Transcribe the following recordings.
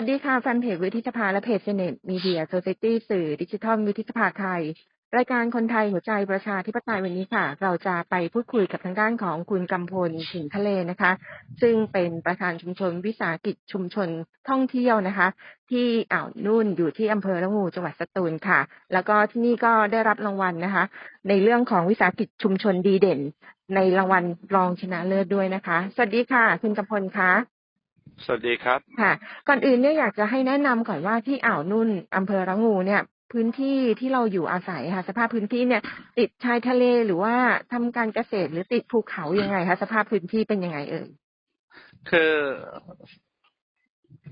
วัสดีค่ะแฟนเพจวิทิสภาและเพจเซเนตมีเดียโซเซตี้สื่อดิจิทัลวิทิสภาไทย รายการคนไทยหัวใจประชาธิปไตยวันนี้ค่ะ เราจะไปพูดคุยกับทางด้านของคุณกำพลถิงทะเลนะคะ ซึ่งเป็นประธานชุมชนวิสาหกิจชุมชนท่องเที่ยวนะคะ ที่อ่าวนุ่นอยู่ที่อำเภอละงูจังหวัดสตูลค่ะ แล้วก็ที่นี่ก็ได้รับรางวัลนะคะ ในเรื่องของวิสาหกิจชุมชนดีเด่น ในรางวัลรองชนะเลิศด้วยนะคะ สวัสดีค่ะ คุณกำพลคะ สวัสดีครับ ค่ะ ก่อนอื่นเนี่ยอยากจะให้แนะนำก่อนว่าที่อ่าวนุ่นอำเภอระงูเนี่ย พื้นที่ที่เราอยู่อาศัยค่ะ สภาพพื้นที่เนี่ย ติดชายทะเลหรือว่าทำการเกษตรหรือติดภูเขายังไงคะสภาพพื้นที่เป็นยังไงเอ่ยคือ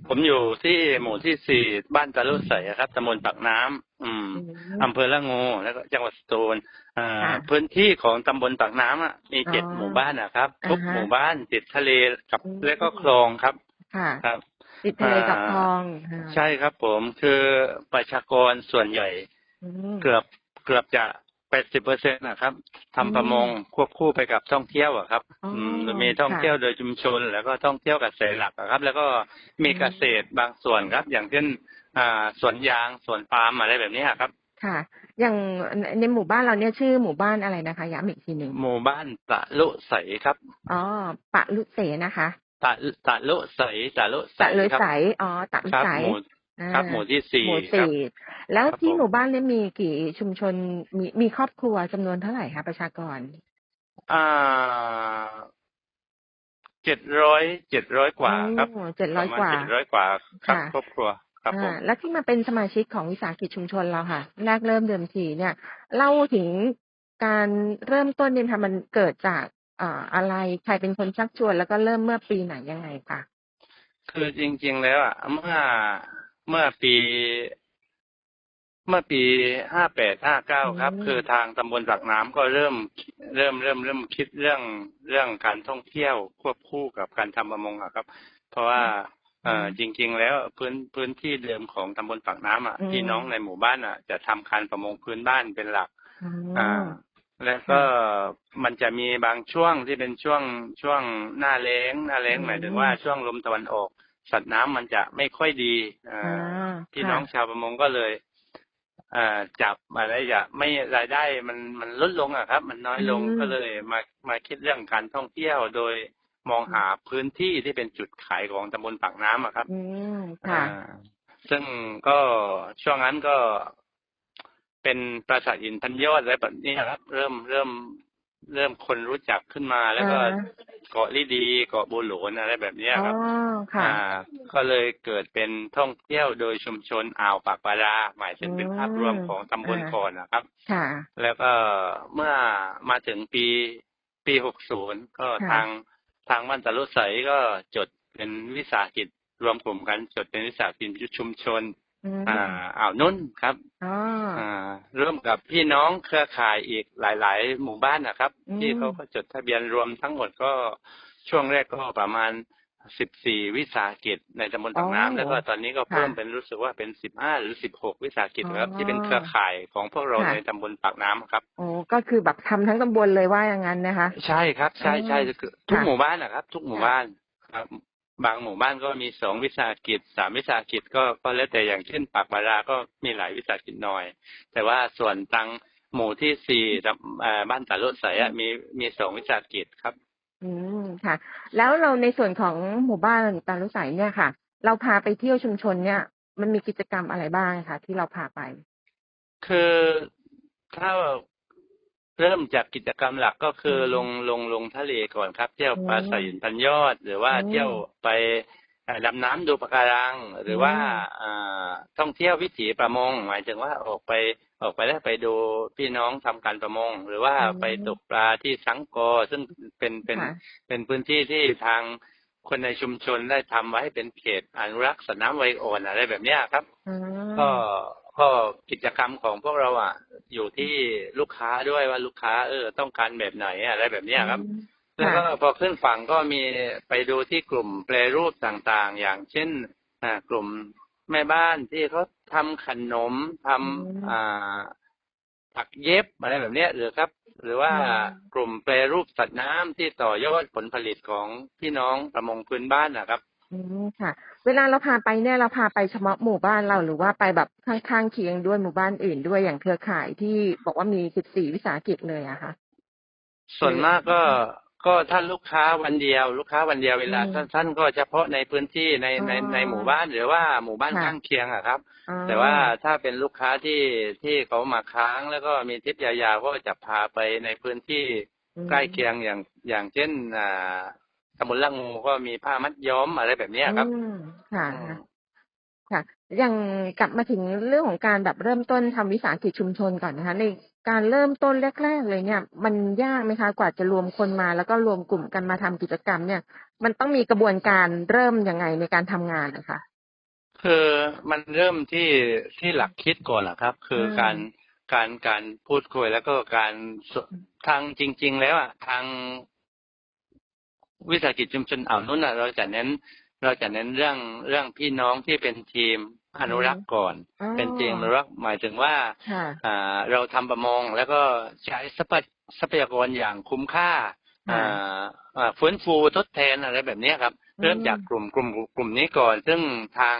ผมอยู่ที่หมู่ที่สี่บ้านตะลุใสอะครับตำบลปากน้ำอืมอืมอำเภอละงูแล้วก็จังหวัดสตูลอ่าค่ะพื้นที่ของตำบลปากน้ำอะมีเจ็ดอ๋อหมู่บ้านนะครับ ทุกอ่าฮะหมู่บ้านติดทะเลกับอืมและก็คลองครับ ค่ะครับติดทะเลกับอ่าคลองค่ะใช่ครับผมคือประชากรส่วนใหญ่อืมเกือบเกือบจะแปดสิบเปอร์เซ็นต์นะครับทำประมงอืมควบคู่ไปกับท่องเที่ยวอะครับอ๋ออืมมีท่องค่ะเที่ยวโดยชุมชน แล้วก็ท่องเที่ยวเกษตรหลักอะครับ แล้วก็มีอืมเกษตรบางส่วนครับ อย่างเช่นอ่าสวนยางสวนปาล์มอะไรแบบนี้ครับ ค่ะ อย่างในหมู่บ้านเราเนี่ยชื่อหมู่บ้านอะไรนะคะย้ำอีกทีหนึ่งหมู่บ้านตะลุใสครับอ๋อปะลุเสนะคะ ตะตะลุใสตะลุใสตะเลยครับใสอ๋อตะลุครับใสหมู่อ่าครับหมู่ที่สี่หมู่ครับสี่แล้วครับที่ผมหมู่บ้านเนี่ยมีกี่ชุมชนมีมีครอบครัวจำนวนเท่าไหร่คะประชากร อ่าเจ็ดร้อยเจ็ดร้อยกว่าครับเจ็ดร้อยกว่าเจ็ดร้อยกว่าครับค่ะครอบครัวครับผมอ่าแล้วที่มาเป็นสมาชิกของวิสาหกิจชุมชนเราค่ะ แรกเริ่มเดิมทีเนี่ยเล่าถึงการเริ่มต้นเนี่ยค่ะมันเกิดจาก อ่าอะไรใครเป็นคนชักชวนแล้วก็เริ่มเมื่อปีไหนยังไงคะคือจริง ๆ แล้วอะเมื่อเมื่อปี เมื่อปีห้าแปดห้าเก้าครับ คือทางตำบลปากน้ำก็เริ่ม เริ่มเริ่มเริ่มคิดเรื่องเรื่องการท่องเที่ยวควบคู่กับการทำประมงอะครับ เพราะว่าเอ่อจริง ๆ แล้วพื้นพื้นที่เดิมของตำบลปากน้ำอะพี่น้องในหมู่บ้านอะ จะทำการประมงพื้นบ้านเป็นหลักอืมอ่า แล้วก็มันจะมีบางช่วงที่เป็นช่วงช่วงหน้าแล้งหน้าแล้งอืมหมายถึงว่าช่วงลมตะวันออก สัตว์น้ำมันจะไม่ค่อยดีอ่าอ่าพี่น้องค่ะชาวประมงก็เลยอ่าจับอะไรจะไม่รายได้มันมันลดลงอะครับ มันน้อยลงอืมก็เลยมามาคิดเรื่องการท่องเที่ยวโดยมองหาพื้นที่ที่เป็นจุดขายของตำบลปากน้ำอะครับ อืมค่ะอ่าซึ่งก็ช่วงนั้นก็ เป็นปราสาทหินพันยอดอะไรแบบนี้ครับ เริ่มเริ่มเริ่มคนรู้จักขึ้นมาแล้วก็อ่าเกาะลิดีเกาะบูหลนอะไรแบบเนี้ยอ๋อครับค่ะอ่า ก็เลยเกิดเป็นท่องเที่ยวโดยชุมชนอ่าวปากปลาราหมายถึงเป็นอืมภาพรวมของตำบลอ่าก่อนนะครับค่ะแล้วก็เมื่อมาถึงปีปีหกศูนย์ก็ค่ะทางทางบ้านตะลุใสก็จดเป็นวิสาหกิจรวมกลุ่มกันจดเป็นวิสาหกิจชุมชน อืมอ่าอ่าวนุ่นครับอ๋ออ่าร่วมกับพี่น้องเครือข่ายอีกหลาย ๆ หมู่บ้านนะครับอืมที่เขาก็จดทะเบียนรวมทั้งหมดก็ช่วงแรกก็ประมาณสิบสี่วิสาหกิจในตำบลปากน้ำแล้วก็ตอนนี้ก็เพิ่มเป็นรู้สึกว่าเป็นสิบห้าหรือสิบหกวิสาหกิจครับที่เป็นเครือข่ายของพวกเราในตำบลปากน้ำครับโอ้ก็คือแบบทำทั้งตำบลเลยว่าอย่างนั้นนะคะ ใช่ครับ ใช่ใช่อืมคือทุกค่ะหมู่บ้านนะครับ ทุกหมู่ค่ะบ้านครับ บางหมู่บ้านก็มีสองวิสาหกิจสามวิสาหกิจก็ก็แล้วแต่อย่างเช่นปากบาราก็มีหลายวิสาหกิจหน่อย แต่ว่าส่วนตังหมู่ที่สี่ตำเอ่อบ้านตาลุใสอะมีมีสองวิสาหกิจครับ อืมค่ะ แล้วเราในส่วนของหมู่บ้านตาลุใสเนี่ยค่ะ เราพาไปเที่ยวชุมชนเนี่ย มันมีกิจกรรมอะไรบ้างคะที่เราพาไป คือถ้า เริ่มจากกิจกรรมหลักก็คืออมลงลงลงทะเลก่อนครับ เที่ยวอืมปลาสลินพันยอด หรือว่าอืมเที่ยวไปเอ่อดำน้ำดูปะการัง หรือว่าอืมอ่าท่องเที่ยววิถีประมง หมายถึงว่าออกไปออกไปแล้วไปดูพี่น้องทำการประมง หรือว่าอืมไปตกปลาที่สังกอซึ่งเป็นเป็นค่ะเป็นพื้นที่ที่ทางคนในชุมชนได้ทำไว้เป็นเขตอนุรักษ์สัตว์น้ำไวโอนอะไรแบบเนี้ยครับอื มก็ก็กิจกรรมของพวกเราอะ อยู่ที่ลูกค้าด้วยว่าลูกค้า เออ ต้องการแบบไหนอะไรแบบเนี้ยครับอืมแล้วก็ค่ะพอขึ้นฝั่งก็มีไปดูที่กลุ่มแปรรูปต่างๆ อย่างเช่นอ่ากลุ่มแม่บ้านที่เขาทำขนมทำอ่าถักเย็บอะไรแบบเนี้ยหรือครับ หรือว่าอืมกลุ่มแปรรูปสัตว์น้ำที่ต่อยอดผลผลิตของพี่น้องประมงพื้นบ้านนะครับอืมค่ะ เวลาเราพาไปเนี่ยเราพาไปเฉพาะหมู่บ้านเราหรือว่าไปแบบข้างๆเคียงด้วยหมู่บ้านอื่นด้วยอย่างเครือข่ายที่บอกว่ามี14วิสาหกิจเลยอะคะส่วนมากก็ก็ถ้าลูกค้าวันเดียว ลูกค้าวันเดียวเวลาอืมสั้นๆก็เฉพาะในพื้นที่ในในอ๋อในหมู่บ้านหรือว่าหมู่บ้านค่ะข้างเคียงอะครับอ๋อแต่ว่าถ้าเป็นลูกค้าที่ที่เขามาค้างแล้วก็มีทริปยาวๆก็จะพาไปในพื้นที่อืมใกล้เคียงอย่างอย่างเช่นอ่า ตำบลละงูก็มีผ้ามัดย้อมอะไรแบบเนี้ยครับอืมค่ะอืมค่ะอย่างกลับมาถึงเรื่องของการแบบเริ่มต้นทำวิสาหกิจชุมชนก่อนนะคะ ในการเริ่มต้นแรกๆเลยเนี่ย มันยากไหมคะ กว่าจะรวมคนมาแล้วก็รวมกลุ่มกันมาทำกิจกรรม เนี่ย มันต้องมีกระบวนการเริ่มยังไงในการทำงานนะคะคือมันเริ่มที่ที่หลักคิดก่อนแหละครับ คืออมการการการพูดคุยแล้วก็การสทางจริง ๆ แล้วอะทาง วิสาหกิจชุมชนอ่าวนุ่นอะเราจะเน้น เราจะเน้นเรื่องเรื่องพี่น้องที่เป็นทีมอนุรักษ์ก่อนอ๋อเป็นทีมอนุรักษ์หมายถึงว่าค่ะอ่าเราทำประมงแล้วก็ใช้ทรัพยทรัพยากรอย่างคุ้มค่าค่ะอ่าอ่าฟื้นฟูทดแทนอะไรแบบเนี้ยครับอืมเริ่มจากกลุ่มกลุ่มกลุ่มนี้ก่อน ซึ่งทาง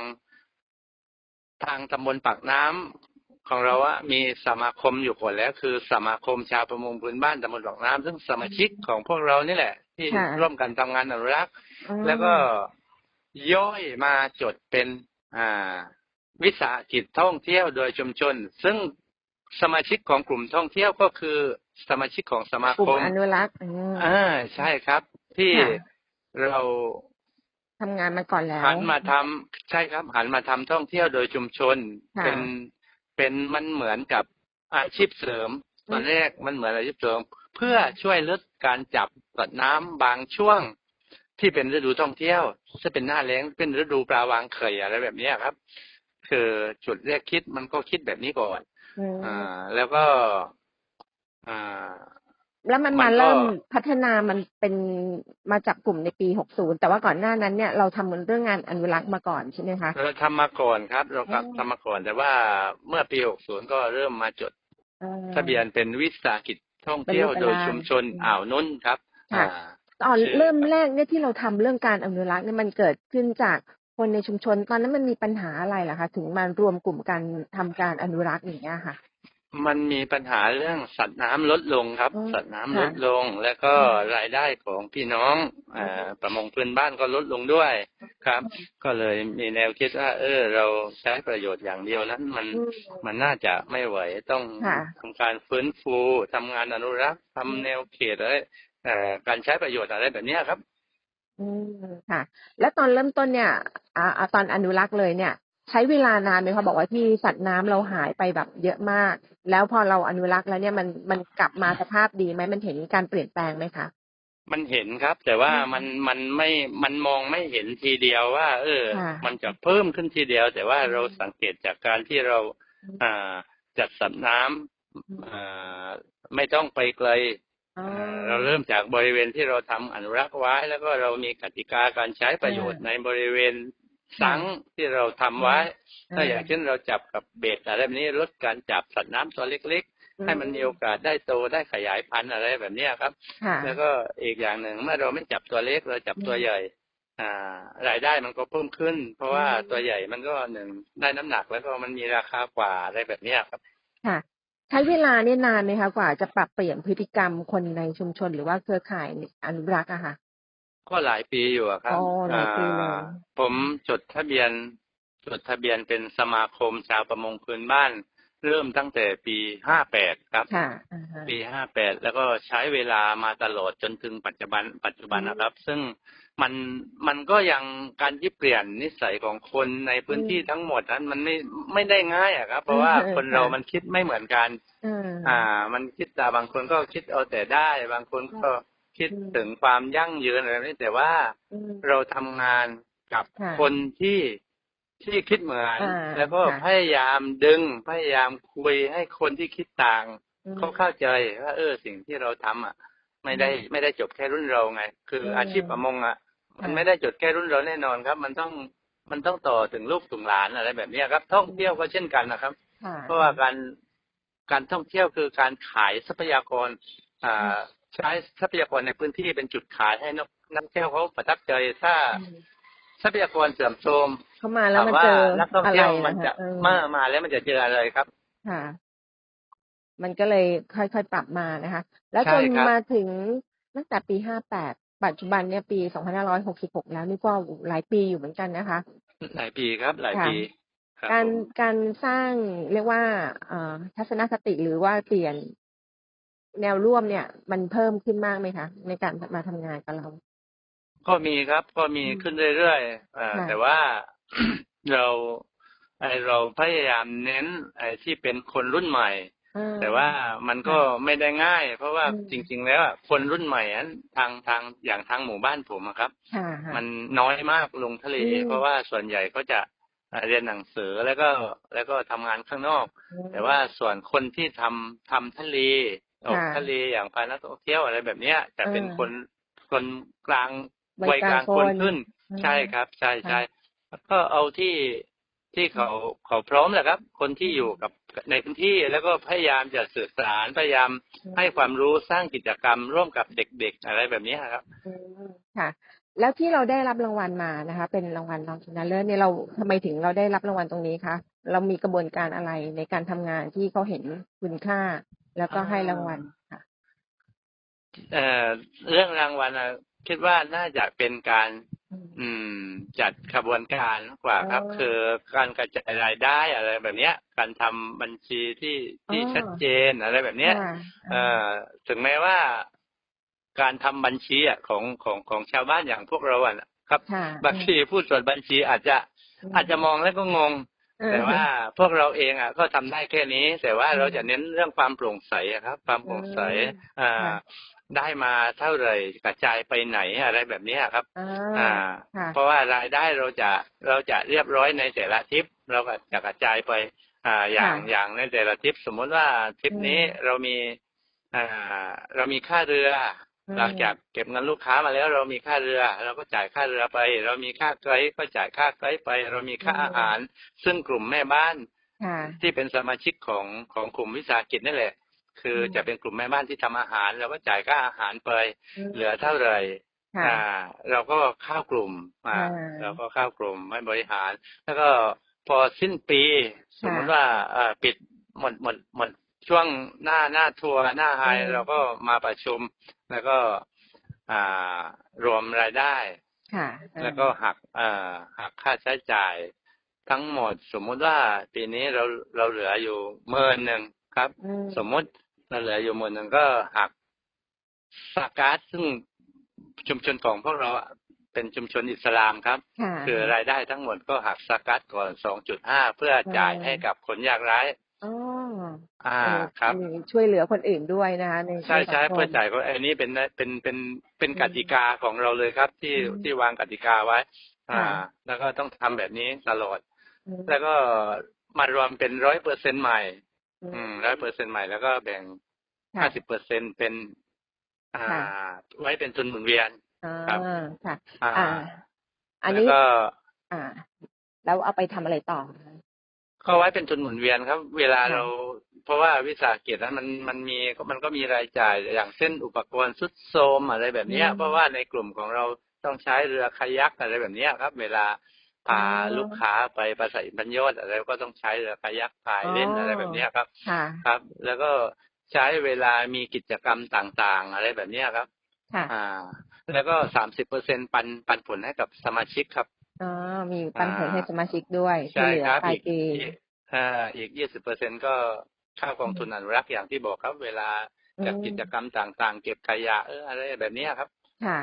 ทางตำบลปากน้ำ ของเราอะมีสมาคมอยู่ก่อนแล้ว คือสมาคมชาวประมงพื้นบ้านตำบลปากน้ำซึ่งสมาชิกของพวกเรานี่แหละ ที่ค่ะร่วมกันทำงานอนุรักษ์อืมแล้วก็ย่อยมาจดเป็นอ่า วิสาหกิจท่องเที่ยวโดยชุมชน ซึ่งสมาชิกของกลุ่มท่องเที่ยวก็คือสมาชิกของสมากลุ่คมมอนุรักษ์อืมอ่าใช่ครับ ที่ค่ะเราทำงานมาก่อนแล้วหันมาทำใช่ครับ หันมาทำท่องเที่ยวโดยชุมชนค่ะเป็น เป็นมันเหมือนกับอาชีพเสริมอืมตอนแรกมันเหมือนอาชีพเสริม เพื่อช่วยลดการจับสัตว์น้ำบางช่วงที่เป็นฤดูท่องเที่ยวจะเป็นหน้าแล้งเป็นฤดูปลาวางไข่อะไรแบบเนี้ยครับ คือจุดแรกคิดมันก็คิดแบบนี้ก่อนอืมอ่าแล้วก็อ่า แล้วมันมัมานก็เริ่มพัฒนามันเป็นมาจากกลุ่มในปี60แต่ว่าก่อนหน้านั้นเนี่ยเราทำเรื่องงานอนุรักษ์มาก่อนใช่ไหมคะเราทำมาก่อนครับ เราอ๋อทำมาก่อน แต่ว่าเมื่อปี60ก็เริ่มมาจดอ่าทะเบียนเป็นวิสาหกิจท่องเที่ยวเป็นโดรูยปเป็นร่างชุมชนอืมอ่าวนุ่นครับค่ะอ่าตอนชื่อเริ่มแรกเนี่ยที่เราทำเรื่องการอนุรักษ์เนี่ยมันเกิดขึ้นจากคนในชุมชน ตอนนั้นมันมีปัญหาอะไรล่ะคะ ถึงมารวมกลุ่มกันทำการอนุรักษ์อย่างเงี้ยค่ะ มันมีปัญหาเรื่องสัตว์น้ำลดลงครับอืมสัตว์น้ำค่ะลดลง แล้วก็อืมรายได้ของพี่น้องอ่าประมงพื้นบ้านก็ลดลงด้วยครับ ก็เลยมีแนวคิดว่าเออ เราใช้ประโยชน์อย่างเดียวนั้นมันอืมมันน่าจะไม่ไหวต้องค่ะทำการฟื้นฟูทำงานอนุรักษ์ทำแนวเขตอะไรเอ่อการใช้ประโยชน์อะไรแบบเนี้ยครับ อืมค่ะ แล้วตอนเริ่มต้นเนี่ยอ่าอ่าตอนอนุรักษ์เลยเนี่ย ใช้เวลานานไหมคะบอกว่าที่สัตว์น้ำเราหายไปแบบเยอะมาก แล้วพอเราอนุรักษ์แล้วเนี่ยมันมันกลับมาสภาพดีไหมมันเห็นการเปลี่ยนแปลงไหมคะมันเห็นครับ แต่ว่าอืมมันมันไม่มันมองไม่เห็นทีเดียวว่า เออค่ะมันจะเพิ่มขึ้นทีเดียว แต่ว่าอืมเราสังเกตจากการที่เราอืมอ่าจัดสัตว์น้ำอ่าไม่ต้องไปไกลอ๋ออ่าเราเริ่มจากบริเวณที่เราทำอนุรักษ์ไว้ แล้วก็เรามีกติกาการใช้ประโยชน์อ่าในบริเวณ สังที่เราทำไว้อ่าถ้าอย่างเช่นเราจับกับเบ็ดอะไรแบบนี้ลดการจับสัตว์น้ำตัวเล็ก ๆ ให้มันมีโอกาสได้โตได้ขยายพันธุ์อะไรแบบเนี้ยครับค่ะแล้วก็อีกอย่างหนึ่งเมื่อเราไม่จับตัวเล็กเราจับตัวอืมใหญ่อ่ารายได้มันก็เพิ่มขึ้น เพราะว่าอืมตัวใหญ่มันก็หนึ่งได้น้ำหนักแล้วก็มันมีราคากว่าอะไรแบบเนี้ยครับ ค่ะ ใช้เวลาเนี่ยนานไหมคะกว่าจะปรับเปลี่ยนพฤติกรรมคนในชุมชนหรือว่าเครือข่ายอนุรักษ์อะค่ะ ก็หลายปีอยู่อะครับอ๋อหลายปีเลยอ่าผมจดทะเบียน จดทะเบียนเป็นสมาคมชาวประมงพื้นบ้าน เริ่มตั้งแต่ปีห้าแปดครับค่ะอ่าฮะปีห้าแปดแล้วก็ใช้เวลามาตลอดจนถึงปัจจุบัน ปัจจุบันอืมนะครับ ซึ่งมันมันก็ยังการที่เปลี่ยนนิสัยของคนในพื้นที่อืมทั้งหมดนั้นมันไม่ไม่ได้ง่ายอะครับ เพราะว่าเออคนเราค่ะมันคิดไม่เหมือนกันอืมอ่า มันคิดแต่บางคนก็คิดเอาแต่ได้ บางคนก็ คิดอืมถึงความยั่งยืนอะไรแบบนี้แต่ว่าอืมเราทำงานกับค่ะคนที่ที่คิดเหมือนอ่าแล้วก็ค่ะพยายามดึงพยายามคุยให้คนที่คิดต่างอืมเขาเข้าใจว่าเออสิ่งที่เราทำอะ ไม่ได้อืมไม่ได้จบแค่รุ่นเราไง คืออมอาชีพประมงอะ มันค่ะไม่ได้จบแค่รุ่นเราแน่นอนครับ มันต้องมันต้องต่อถึงลูกถึงหลานอะไรแบบเนี้ยครับ ท่องเที่ยวก็เช่นกันนะครับค่ะเพราะว่าการการท่องเที่ยวคือการขายทรัพยากรอ่า ใช้ทรัพยากรในพื้นที่เป็นจุดขายให้นักนักท่องเที่ยวเขาประทับใจถ้าอืมทรัพยากรเสื่อมโทรมเข้ามาแล้วถามมันว่าเจอนักท่องอะไรเที่ยวมันนะจะคะเออมามาแล้วมันจะเจออะไรครับค่ะมันก็เลยค่อยๆปรับมานะคะ แล้วใช่จนครับมาถึงตั้งแต่ปีห้าแปดปัจจุบันเนี่ยปีสองพันห้าร้อยหกสิบหกแล้วนี่ก็หลายปีอยู่เหมือนกันนะคะ หลายปีครับ หลายค่ะปีครับการผมการสร้างเรียกว่าเอ่อทัศนคติหรือว่าเปลี่ยน แนวร่วมเนี่ย มันเพิ่มขึ้นมากไหมคะในการมาทำงานกับเรา ก็มีครับ ก็มีอืมขึ้นเรื่อยๆเอ่อค่ะแต่ว่าเราไอเราพยายามเน้นไอที่เป็นคนรุ่นใหม่อ่แต่ว่ามันก็ไม่ได้ง่าย เพราะว่าอืมจริง ๆ แล้วอะคนรุ่นใหม่นั้นทางทางอย่างทางหมู่บ้านผมอะครับค่ะค่ะมันน้อยมากลงทะเลอืมเพราะว่าส่วนใหญ่ก็จะเอ่อเรียนหนังสือแล้วก็แล้วก็ทำงานข้างนอกอืมแต่ว่าส่วนคนที่ทำทำทะเล ออกค่ะทะเลอย่างพานักท่องเที่ยวอะไรแบบเนี้ยจะเป็นอ่าคนคนกลางวัวัยยกกลาลางงคคนนขึ้นอืมใช่ครับ ใช่ค่ะใช่แล้วก็เอาที่ที่เขาเขาพร้อมแหละครับ คนที่อยู่กับในพื้นที่แล้วก็พยายามจะสื่อสารพยายามให้ความรู้สร้างกิจกรรมร่วมกับเด็กๆ อะไรแบบเนี้ยครับอืมค่ะ แล้วที่เราได้รับรางวัลมานะคะ เป็นรางวัลรองชนะเลิศเนี่ยเราทำไมถึงเราได้รับรางวัลตรงนี้คะเรามีกระบวนการอะไรในการทำงานที่เขาเห็นคุณค่า แล้วก็ให้รางวัลค่ะเอ่อเรื่องรางวัลอะคิดว่าน่าจะเป็นการอืมอืม จัดขบวนการมากกว่าครับอ๋อคือการกระจายรายได้อะไรแบบเนี้ย การทำบัญชีที่ที่อ๋อชัดเจนอะไรแบบเนี้ยค่ะเอ่อถึงแม้ว่าการทำบัญชีอะของของของชาวบ้านอย่างพวกเราอะครับค่ะบางทีผู้ตรวจบัญชีอาจจะอาจจะมองแล้วก็งงเออ แต่ว่าพวกเราเองอะ ก็ทำได้แค่นี้ แต่ว่าอืมเราจะเน้นเรื่องความโปร่งใสอะครับ ความโปร่งใสอ่าค่ะได้มาเท่าไหร่กระจายไปไหนอะไรแบบเนี้ยครับ อ่าอ่าค่ะเพราะว่ารายได้เราจะเราจะเรียบร้อยในแต่ละทริป เราก็จะกระจายไป อ่า อย่างค่ะอย่างในแต่ละทริป สมมติว่าทริปนี้อืมเรามี อ่า เรามีค่าเรือ อืมหลังจากเก็บเงินลูกค้ามาแล้วเรามีค่าเรือ เราก็จ่ายค่าเรือไป เรามีค่าไกด์ก็จ่ายค่าไกด์ไป เรามีค่าอืมอาหาร ซึ่งกลุ่มแม่บ้านค่ะที่เป็นสมาชิกของของกลุ่มวิสาหกิจนั่นแหละ คืออมจะเป็นกลุ่มแม่บ้านที่ทำอาหารเราก็จ่ายค่าอาหารไปมเหลือเท่าไหร่ค่ะอ่า เราก็เข้ากลุ่มอ่าอ่าเราก็เข้ากลุ่มไม่บริหาร แล้วก็พอสิ้นปี สมมติค่ะว่าเอ่อปิดหมดหมดหมด ช่วงหน้าหน้าทัวร์หน้าไฮอืมเราก็มาประชุม แล้วก็อ่ารวมรายได้ค่ะอ่าแล้วก็หักเอ่อหักค่าใช้จ่ายทั้งหมด สมมุติว่าปีนี้เราเราเหลืออยู่หมื่นหนึ่งครับอืมสมมุติเราเหลืออยู่หมื่นหนึ่งก็หักสากาดซึ่งชุมชนของพวกเราอะเป็นชุมชนอิสลามครับค่ะคือรายได้ทั้งหมดก็หักสากาดก่อนสองจุดห้าเพื่อจ่ายอืมให้กับคนยากไร้ อ๋ออ่าเออครับอันนี้ช่วยเหลือคนอื่นด้วยนะคะในใช่ใช่สังคมเพื่อจ่ายก็อันนี้เป็นเป็นเป็นเป็นอืมกติกาของเราเลยครับ ที่อืมที่วางกติกาไว้ อ่าค่ะแล้วก็ต้องทำแบบนี้ตลอดอืมแล้วก็มารวมเป็นร้อยเปอร์เซ็นใหม่ อือืมมร้อยเปอร์เซ็นใหม่แล้วก็แบ่งค่ะห้าสิบเปอร์เซ็นเป็น อ่าค่ะไว้เป็นทุนหมุนเวียนอ่าครับค่ะ อ่าอ่าอันแล้วนี้ก็อ่า แล้วเอาไปทำอะไรต่อ ก็ไว้เป็นทุนหมุนเวียนครับ เวลาค่ะเรา เพราะว่าวิสาหกิจนั้นมันมันมีมันก็มีรายจ่ายอย่างเช่นอุปกรณ์สุดโทรมอะไรแบบเนี้ยอืมเพราะว่าในกลุ่มของเราต้องใช้เรือคายักอะไรแบบเนี้ยครับ เวลาพาอ๋อลูกค้าไปประสาทบรรยชน์อะไรก็ต้องใช้เรือคายักพายเล่นอ๋อออะไรแบบเนี้ยครับค่ะครับ แล้วก็ใช้เวลามีกิจกรรมต่างๆ อะไรแบบเนี้ยครับค่ะอ่า แล้วก็สามสิบเปอร์เซ็นปันปันผลให้กับสมาชิกครับ อ๋อมีปันผลอ่าให้สมาชิกด้วยที่ใช่เหลือครับปลายอีกปีอีกอ่าอีกยี่สิบเปอร์เซ็นก็เข้ากองทุนอนุรักษ์อย่างที่บอกครับ เวลาจัดอืมกิจกรรมต่างๆ เก็บขยะเอออะไรแบบเนี้ยครับ ค่ะ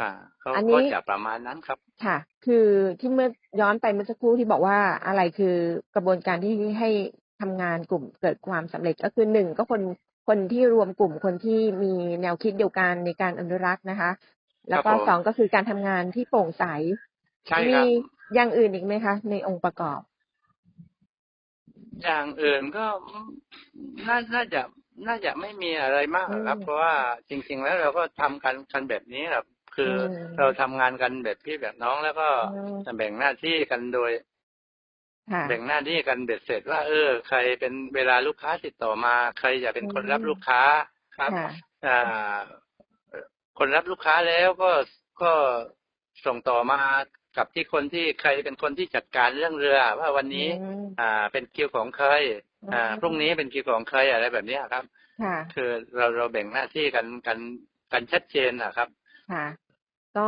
อ่าเขาอันนี้ก็จะประมาณนั้นครับ ค่ะ คือที่เมื่อย้อนไปเมื่อสักครู่ที่บอกว่าอะไรคือกระบวนการที่ให้ทำงานกลุ่มเกิดความสำเร็จก็คือหนึ่งก็คนคนที่รวมกลุ่มคนที่มีแนวคิดเดียวกันในการอนุรักษ์นะคะ แล้วก็ผมสองก็คือการทำงานที่โปร่งใส ใช่มีครับอย่างอื่นอีกไหมคะ ในองค์ประกอบ อย่างอื่นก็น่าน่าจะน่าจะไม่มีอะไรมากหรอกครับอืมเพราะว่าจริง ๆ แล้วเราก็ทำกันกันแบบนี้ครับ คืออมเราทำงานกันแบบพี่แบบน้องแล้วก็อืมแบ่งหน้าที่กันโดยค่ะแบ่งหน้าที่กันเบ็ดเสร็จว่า เออ ใครเป็นเวลาลูกค้าติดต่อมา ใครจะเป็นคนอืมรับลูกค้าครับค่ะอ่าคนรับลูกค้าแล้วก็ก็ส่งต่อมา กับที่คนที่ใครเป็นคนที่จัดการเรื่องเรือ ว่าวันนี้อืมอ่า เป็นคิวของใครอ่าอืมพรุ่งนี้เป็นคิวของใครอะไรแบบเนี้ยครับค่ะคือเราเราแบ่งหน้าที่กันกันกันชัดเจนนะครับค่ะก็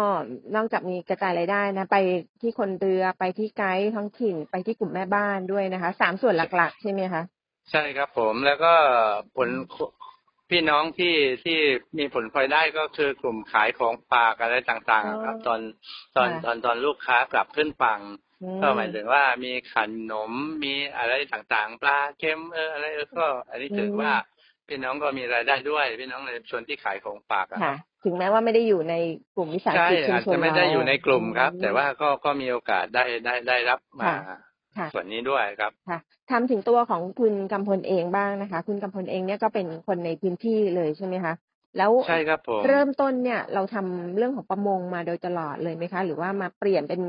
นอกจากมีกระจายรายได้นะ ไปที่คนเรือไปที่ไกด์ท้องถิ่นไปที่กลุ่มแม่บ้านด้วยนะคะสามส่วนหลักๆ ใช่ไหมคะใช่ครับผมแล้วก็ผล พี่น้องที่ที่มีผลพลอยได้ก็คือกลุ่มขายของฝากอะไรต่างๆอะครับ ตอนตอนค่ะตอนตอนลูกค้ากลับขึ้นฝั่งอืมก็หมายถึงว่ามีขนมมีอะไรต่างๆ ปลาเค็มเอออะไรเออก็ อันนี้ถือว่าพี่น้องก็มีรายได้ด้วยพี่น้องในชนที่ขายของฝากอะค่ะ ถึงแม้ว่าไม่ได้อยู่ในกลุ่มวิสาหใช่กิจชุมอาจชนจะไม่ได้เราอยู่ในกลุ่มครับอืแต่ว่าก็ก็มีโอกาสได้ได้ได้รับมาค่ะค่ะ ส่วนนี้ด้วยครับค่ะทำถึงตัวของคุณกำพลเองบ้างนะคะ คุณกำพลเองเนี่ยก็เป็นคนในพื้นที่เลยใช่ไหมคะแล้วใช่ครับผมเริ่มต้นเนี่ยเราทำเรื่องของประมงมาโดยตลอดเลยไหมคะ หรือว่ามาเปลี่ยนเป็น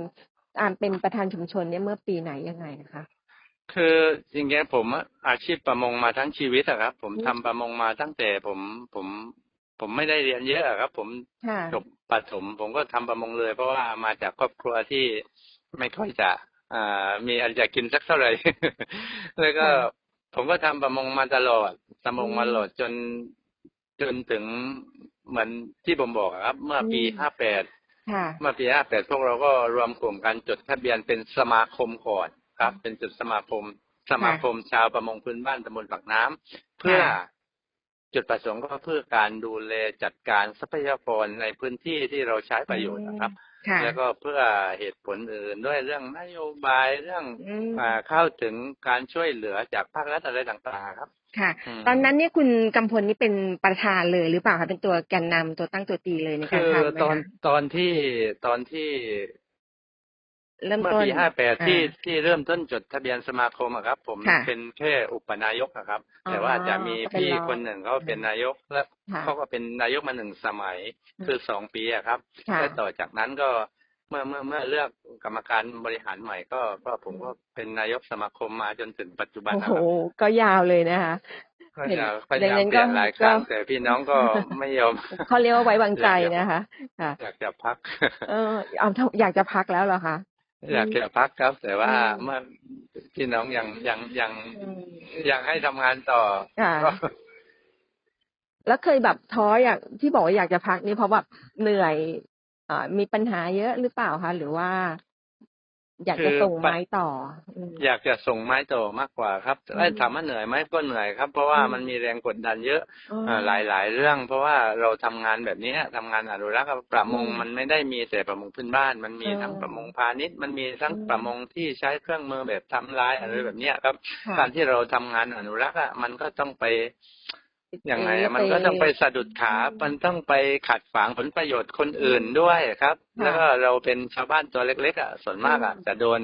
การเป็นประธานชุมชนเนี่ยเมื่อปีไหนยังไงนะคะ คือจริงๆผมอะอาชีพประมงมาทั้งชีวิตอะครับ ผมอืมทำประมงมาตั้งแต่ผมผมผมไม่ได้เรียนเยอะอะครับ ผมค่ะจบประถมผมก็ทำประมงเลย เพราะว่ามาจากครอบครัวที่ไม่ค่อยจะ อ่า มีอะไรจะกินสักเท่าไหร่ แล้วก็ค่ะผมก็ทำประมงมาตลอดประมงมาตลอดจนจนถึงเหมือนที่ผมบอกอะครับ เมื่อปีอืมห้าแปดค่ะเมื่อปี58พวกเราก็รวมกลุ่มกันจดทะเบียนเป็นสมาคมก่อนครับ เป็นจุดสมาคม สมาคมชาวประมงพื้นบ้านตำบลปากน้ำเพื่อค่ะจุดประสงค์ก็เพื่อการดูแลจัดการทรัพยากรในพื้นที่ที่เราใช้ประโยชน์นะครับค่ะ แล้วก็เพื่อเหตุผลอื่นด้วยเรื่องนโยบายเรื่องอืมอ่าเข้าถึงการช่วยเหลือจากภาครัฐอะไรต่างๆครับ ค่ะอืมตอนนั้นเนี่ยคุณกำพลนี่เป็นประธานเลยหรือเปล่าคะเป็นตัวแกนนำตัวตั้งตัวตีเลยในการคือทำไหมตอนคะตอนที่ตอนที่ เริ่มเมื่อต้นปีห้าแปดที่อ่าที่เริ่มต้นจดทะเบียนสมาคมอะครับ ผมค่ะเป็นแค่อุปนายกอะครับ อ๋อแต่ว่าจะมีก็เป็นพี่รองคนหนึ่งเขาเป็นนายกและค่ะเขาก็เป็นนายกมาหนึ่งสมัยอืม คือสองปีอะครับ ค่ะ และต่อจากนั้นก็เมื่อเมื่อเมื่อเลือกกรรมการบริหารใหม่ก็ก็ผมก็เป็นนายกสมาคมมาจนถึงปัจจุบันโอ้นะโห ครับก็ยาวเลยนะคะ ก็เห็นจะพยายามดังนั้นเปลี่ยนก็หลายครั้งก็ แต่พี่น้องก็ไม่ยอม เขาเรียกว่าไว้วางใจอยากจะนะคะ ค่ะ อยากจะพัก เออเอาถ้าอยากจะพักแล้วเหรอคะ อยากจะพักครับ แต่ว่าอืมเมื่อพี่น้องยังยังยังอืมยังให้ทำงานต่อค่ะก็แล้วเคยแบบท้ออยากที่บอกว่าอยากจะพักนี่เพราะแบบเหนื่อยอ่ามีปัญหาเยอะหรือเปล่าคะหรือว่า อยากจะคือส่งไม้ต่ออืมอยากจะส่งไม้ต่อมากกว่าครับอืมไอ้ถามว่าเหนื่อยไหมก็เหนื่อยครับ เพราะว่าอืมมันมีแรงกดดันเยอะอ๋อเอ่อหลายหลายเรื่อง เพราะว่าเราทำงานแบบนี้ทำงานอนุรักษ์อะประมงอืมมันไม่ได้มีแต่ประมงพื้นบ้าน มันมีเออทั้งประมงพาณิชย์ มันมีทั้งอืมประมงที่ใช้เครื่องมือแบบทำลายอะไรแบบเนี้ยครับค่ะการที่เราทำงานอนุรักษ์อะมันก็ต้องไป ยังไงเอ๊ะอะมันก็ต้องไปสะดุดขาอืมมันต้องไปขัดขวางผลประโยชน์คนอื่นด้วยครับค่ะแล้วก็เราเป็นชาวบ้านตัวเล็ก ๆ อะ ส่วนมากอะอืมจะโดน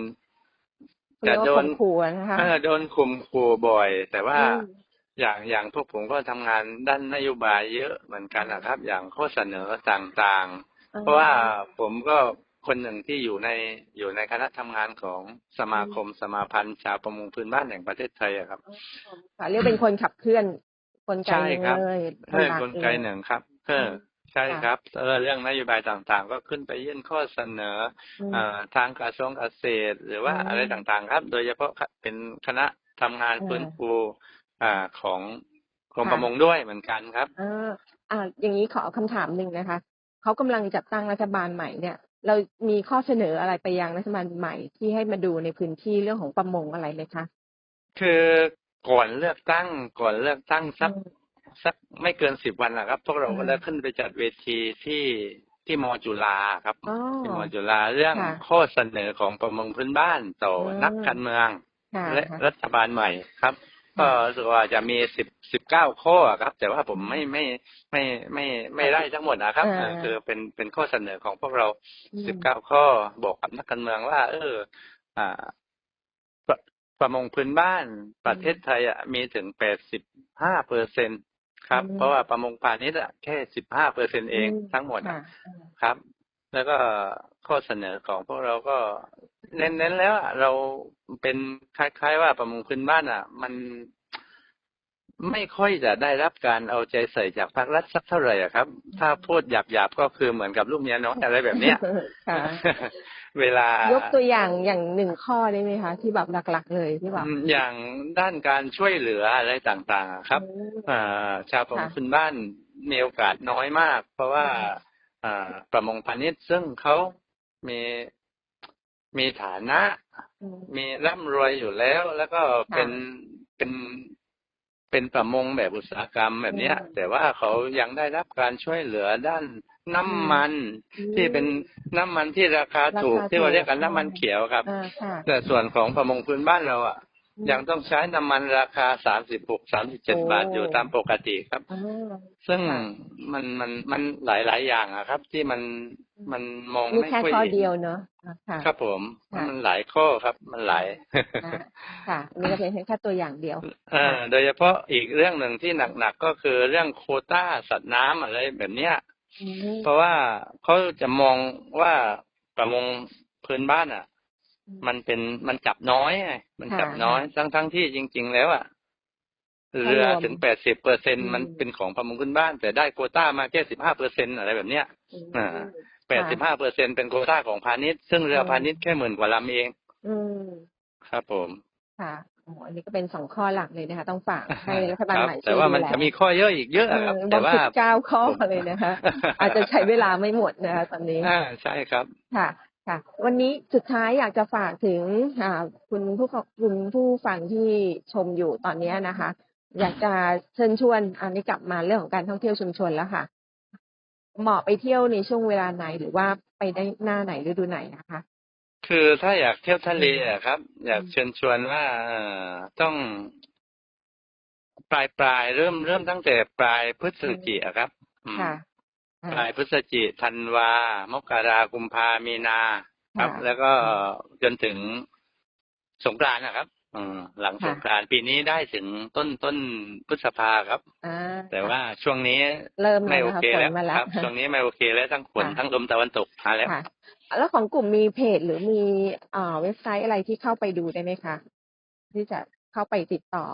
เรียกว่าจะโดนข่มขู่นะคะเออโดนข่มขู่บ่อย แต่ว่าอืมอย่างอย่างพวกผมก็ทำงานด้านนโยบายเยอะเหมือนกันนะครับ อย่างข้อเสนอต่างๆ เพราะว่าผมก็คนหนึ่งที่อยู่ในอยู่ในคณะทำงานของสมาคมสมาพันธ์ชาวประมงพื้นบ้านแห่งประเทศไทยอะครับค่ะเรียกเป็นคนขับเคลื่อน กลไกใช่ครับเลยเพื่อหกกลไกเองหนึ่งครับเอออืมใช่ค่ะครับเออเรื่องนโยบายต่างๆ ก็ขึ้นไปยื่นข้อเสนออืมเอ่อทางกระทรวงเกษตร หรือว่าอืมอะไรต่างๆ ครับ โดยเฉพาะเป็นคณะทำงานอ่าฟื้นฟูอ่าของกรมค่ะประมงด้วยเหมือนกันครับอ่าอ่าอย่างนี้ขอคำถามหนึ่งนะคะเขากำลังจัดตั้งรัฐบาลใหม่เนี่ย เรามีข้อเสนออะไรไปยังรัฐบาลใหม่ที่ให้มาดูในพื้นที่เรื่องของประมงอะไรไหมคะคือ ก่อนเลือกตั้ง ก่อนเลือกตั้งสักอืมสักไม่เกินสิบวันนะครับ พวกเราก็อืมได้ขึ้นไปจัดเวทีที่ที่มอจุฬาครับอ๋อที่มอจุฬาเรื่องค่ะข้อเสนอของประมงพื้นบ้านต่ออมนักการเมืองค่ะและค่ะรัฐบาลใหม่ครับ ก็รู้สึกว่าจะมีสิบสิบเก้าข้อครับ แต่ว่าผมไม่ไม่ไม่ไม่ไม่ไล่ทั้งหมดนะครับอ่าเออคือเป็นเป็นข้อเสนอของพวกเราอืมสิบเก้าข้อบอกกับนักการเมืองว่า เออ อ่า ประประมงพื้นบ้านประเทศไทยอะมีถึงแปดสิบห้าเปอร์เซ็นครับอืมเพราะว่าประมงพาณิชย์อะแค่สิบห้าเปอร์เซ็นเองอืมทั้งหมดอะค่ะครับ แล้วก็ข้อเสนอของพวกเราก็เน้นๆแล้วอะเราเป็นคล้ายๆว่าประมงพื้นบ้านอะ มันไม่ค่อยจะได้รับการเอาใจใส่จากภาครัฐสักเท่าไหร่อะครับ ถ้าพูดหยาบๆก็คือเหมือนกับลูกเมียน้อยอะไรแบบเนี้ยค่ะ เวลายกตัวอย่างอย่างหนึ่งข้อได้ไหมคะที่แบบหลัก ๆ เลยที่แบบอืมอย่างด้านการช่วยเหลืออะไรต่างๆอะครับอืมอ่าชาวประมงค่ะพื้นบ้านมีโอกาสน้อยมาก เพราะว่าอ่าประมงพาณิชย์ซึ่งเขามีมีฐานะอืมมีร่ำรวยอยู่แล้ว แล้วก็เป็นเป็น เป็นประมงแบบอุตสาหกรรมแบบเนี้ยอืมแต่ว่าเขายังได้รับการช่วยเหลือด้านน้ำมัน ที่เป็นน้ำมันที่ราคาถูกราคาที่เราเรียกกันถูกน้ำมันเขียวครับอ่าค่ะแต่ส่วนของประมงพื้นบ้านเราอะอืม ยังต้องใช้น้ำมันราคาสามสิบหกสามสิบเจ็ดโอ้บาทอยู่ตามปกติครับอ่าซึ่งค่ะมันมันมันหลายหลายอย่างอะครับ ที่มันมันมองนี่ไม่แค่ค่อยข้อเห็นเดียวเนอะอ่าค่ะครับผมค่ะมันหลายข้อครับ มันหลายอ่าค่ะอันนี่ก็เป็นแค่ตัวอย่างเดียวเอ่อโดยเฉพาะอีกเรื่องหนึ่งที่หนักๆก็คือเรื่องโควต้าสัตว์น้ำอะไรแบบเนี้ยอืมเพราะว่าเขาจะมองว่าประมงพื้นบ้านอะ มันเป็นมันจับน้อยไงมันจับน้อยทั้งทั้งๆที่จริง ๆ แล้วอะเรือถึงแปดสิบเปอร์เซ็นมันเป็นของประมงพื้นบ้าน แต่ได้โควต้ามาแค่สิบห้าเปอร์เซ็นอะไรแบบเนี้ยอ่าแปดสิบห้าเปอร์เซ็นเป็นโควต้าของพาณิชย์ซึ่งเรือพาณิชย์แค่หมื่นกว่าลำเอง อืมครับผมค่ะโอ้อันนี้ก็เป็นสองข้อหลักเลยนะคะ ต้องฝากให้รัฐบาลครับใหม่ช่วยแต่ว่ามันดูแลจะมีข้อเยอะอีกเยอะเอครับอแต่บางว่าสิบเก้าข้อเลยนะคะ อาจจะใช้เวลาไม่หมดนะคะตอนนี้อ่าใช่ครับ ค่ะ ค่ะ วันนี้สุดท้ายอยากจะฝากถึงอ่าคุณผู้ฟังคุณผู้ฟังที่ชมอยู่ตอนนี้นะคะ อยากจะเชิญชวนอันนี้กลับมาเรื่องของการท่องเที่ยวชุมชนแล้วค่ะ เหมาะไปเที่ยวในช่วงเวลาไหนหรือว่าไปได้หน้าไหนฤดูไหนนะคะ คือถ้าอยากเที่ยวทะเลอะครับ อยากเชิญชวนว่าเอ่อต้องปลายปลายๆเริ่มเริ่มตั้งแต่ปลายพฤศจิกอะครับอืมค่ะ ปลายพฤศจิธันวา มกรากุมภามีนา ครับค่ะแล้วก็จนถึงสงกรานต์นะครับอืมหลังค่ะสงกรานต์ปีนี้ได้ถึงต้นต้นพฤษภาครับอ่าแต่ว่าช่วงนี้เริ่มไม่แล้วโอนะคะเคฝนแล้วมาแล้ควรับ ช่วงนี้ไม่โอเคแล้วทั้งฝนค่ะทั้งลมตะวันตกมาแล้วค่ะแล้วของกลุ่มมีเพจหรือมีอ่าเว็บไซต์อะไรที่เข้าไปดูได้ไหมคะ ที่จะเข้าไปติดต่อ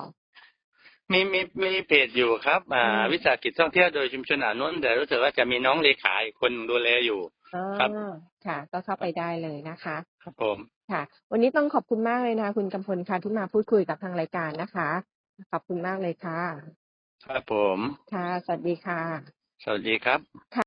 มีมีมีเพจอยู่ครับ อ่าอืมวิสาหกิจท่องเที่ยวโดยชุมชนอ่าวนนท์แต่รู้สึกว่าจะมีน้องเลขาอีกคนดูแลอยู่อ๋อครับค่ะ ก็เข้าไปได้เลยนะคะ ครับผมค่ะ วันนี้ต้องขอบคุณมากเลยนะคะคุณกำพลค่ะที่มาพูดคุยกับทางรายการนะคะ ขอบคุณมากเลยค่ะ ครับผม ค่ะ สวัสดีค่ะ สวัสดีครับค่ะ